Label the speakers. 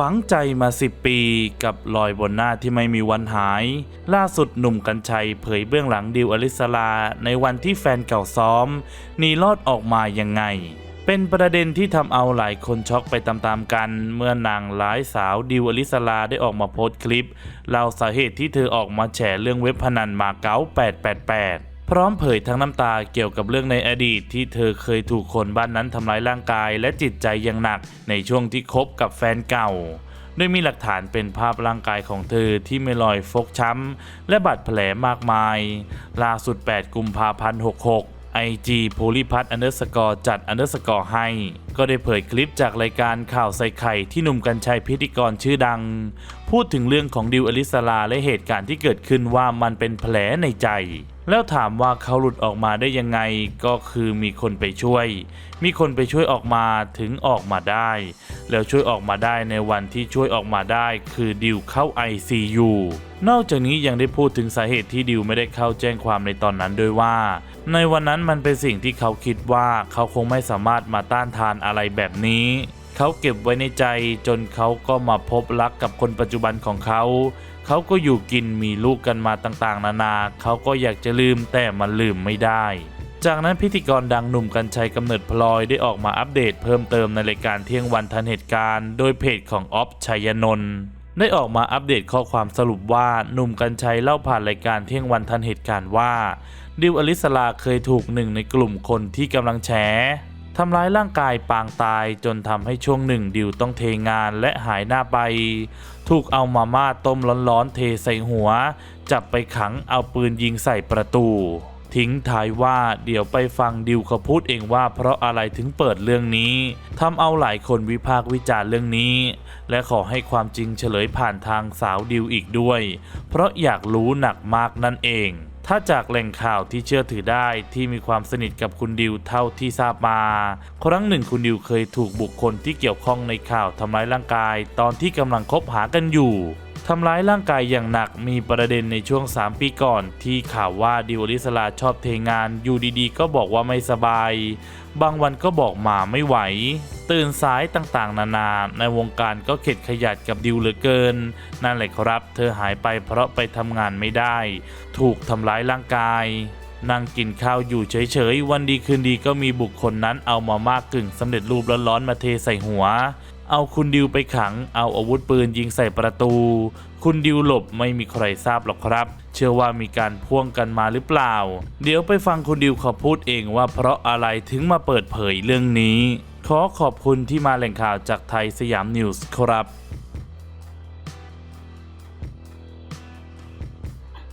Speaker 1: ฝังใจมาสิบปีกับรอยบนหน้าที่ไม่มีวันหาย ล่าสุดหนุ่มกัญชัยเผยเบื้องหลังดิวอลิสลา ในวันที่แฟนเก่าซ้อมหนีรอดออกมายังไง เป็นประเด็นที่ทำเอาหลายคนช็อกไปตามๆกัน เมื่อนางร้ายสาวดิวอลิสลาได้ออกมาโพสต์คลิปเล่าสาเหตุที่เธอออกมาแฉเรื่องเว็บพนันมาเก๊า888 พร้อมเผยทั้งน้ำตาเกี่ยวกับเรื่องในอดีตที่เธอเคยถูกคนบ้านนั้นทำร้ายร่างกายและจิตใจอย่างหนักในช่วงที่คบกับแฟนเก่าโดยมีหลักฐานเป็นภาพร่างกายของเธอที่มีรอยฟกช้ำ และบาดแผลมากมาย ล่าสุด 8 กุมภาพันธ์ 66 IG ภูริพัฒน์อันเดอร์สกอร์จัดอันเดอร์สกอร์ให้ ก็ได้เผยคลิปจากรายการข่าวใส่ไข่ที่หนุ่มกัญชัยพิธีกรชื่อดัง พูดถึงเรื่องของดิวอลิสลาและเหตุการณ์ที่เกิดขึ้นว่ามันเป็นแผลในใจ แล้วถามว่าเขาหลุดออกมาได้ยังไงก็คือมีคนไปช่วย มีคนไปช่วยออกมาถึงออกมาได้ แล้วช่วยออกมาได้ในวันที่ช่วยออกมาได้ คือดิวเข้า ICU นอกจากนี้ยังได้พูดถึงสาเหตุที่ดิวไม่ได้เข้าแจ้งความในตอนนั้นด้วยว่า ในวันนั้นมันเป็นสิ่งที่เขาคิดว่าเขาคงไม่สามารถมาต้านทานอะไรแบบนี้ เขาเก็บไว้ในใจจนเขาก็มาพบรักกับคนปัจจุบันของเขา เขาก็อยู่กินมีลูกกันมาต่างๆ นานา เขาก็อยากจะลืมแต่มันลืมไม่ได้ จากนั้นพิธีกรดังหนุ่มกัญชัยกำเนิดพลอยได้ออกมาอัปเดตเพิ่มเติมในรายการเที่ยงวันทันเหตุการณ์ โดยเพจของออฟชัยนนท์ ได้ออกมาอัปเดตข้อความสรุปว่าหนุ่มกัญชัยเล่าผ่านรายการเที่ยงวันทันเหตุการณ์ว่า ดิวอลิสลาเคยถูกหนึ่งในกลุ่มคนที่กำลังแฉทำร้ายร่างกายปางตายจนทำให้ช่วงหนึ่งดิวต้องเทงานและหายหน้าไป ถูกเอามาม่าต้มร้อนๆเทใส่หัว จับไปขังเอาปืนยิงใส่ประตู ทิ้งท้ายว่าเดี๋ยวไปฟังดิวเขาพูดเองว่าเพราะอะไรถึงเปิดเรื่องนี้ทำเอาหลายคนวิพากษ์วิจารณ์เรื่องนี้ และขอให้ความจริงเฉลยผ่านทางสาวดิวอีกด้วย เพราะอยากรู้หนักมากนั่นเอง ถ้าจากแหล่งข่าวที่เชื่อถือได้ที่มีความสนิทกับคุณดิวเท่าที่ทราบมา ครั้งหนึ่งคุณดิวเคยถูกบุคคลที่เกี่ยวข้องในข่าวทำร้ายร่างกาย ตอนที่กำลังคบหากันอยู่ ทำร้ายร่างกายอย่างหนักมีประเด็นในช่วง 3 ปีก่อน ที่ข่าวว่าดิวอลิสลาชอบเทงานอยู่ดีๆ ก็บอกว่าไม่สบาย บางวันก็บอกมาไม่ไหว ตื่นสายต่างๆ นานาในวงการก็เข็ดขยัดกับดิวเหลือเกิน นั่นแหละครับ เธอหายไปเพราะไปทำงานไม่ได้ ถูกทำร้ายร่างกายนั่งกินข้าวอยู่เฉยๆ วันดีคืนดีก็มีบุคคลนั้นเอามามากกึ่งสำเร็จรูปร้อนๆมาเทใส่หัว เอาคุณดิวไปขัง เอาอาวุธปืนยิงใส่ประตู คุณดิวหลบไม่มีใครทราบหรอกครับ เชื่อว่ามีการพ่วงกันมาหรือเปล่า เดี๋ยวไปฟังคุณดิวเขาพูดเองว่าเพราะอะไรถึงมาเปิดเผยเรื่องนี้ ขอขอบคุณที่มาแหล่งข่าวจากไทยสยามนิวส์ครับ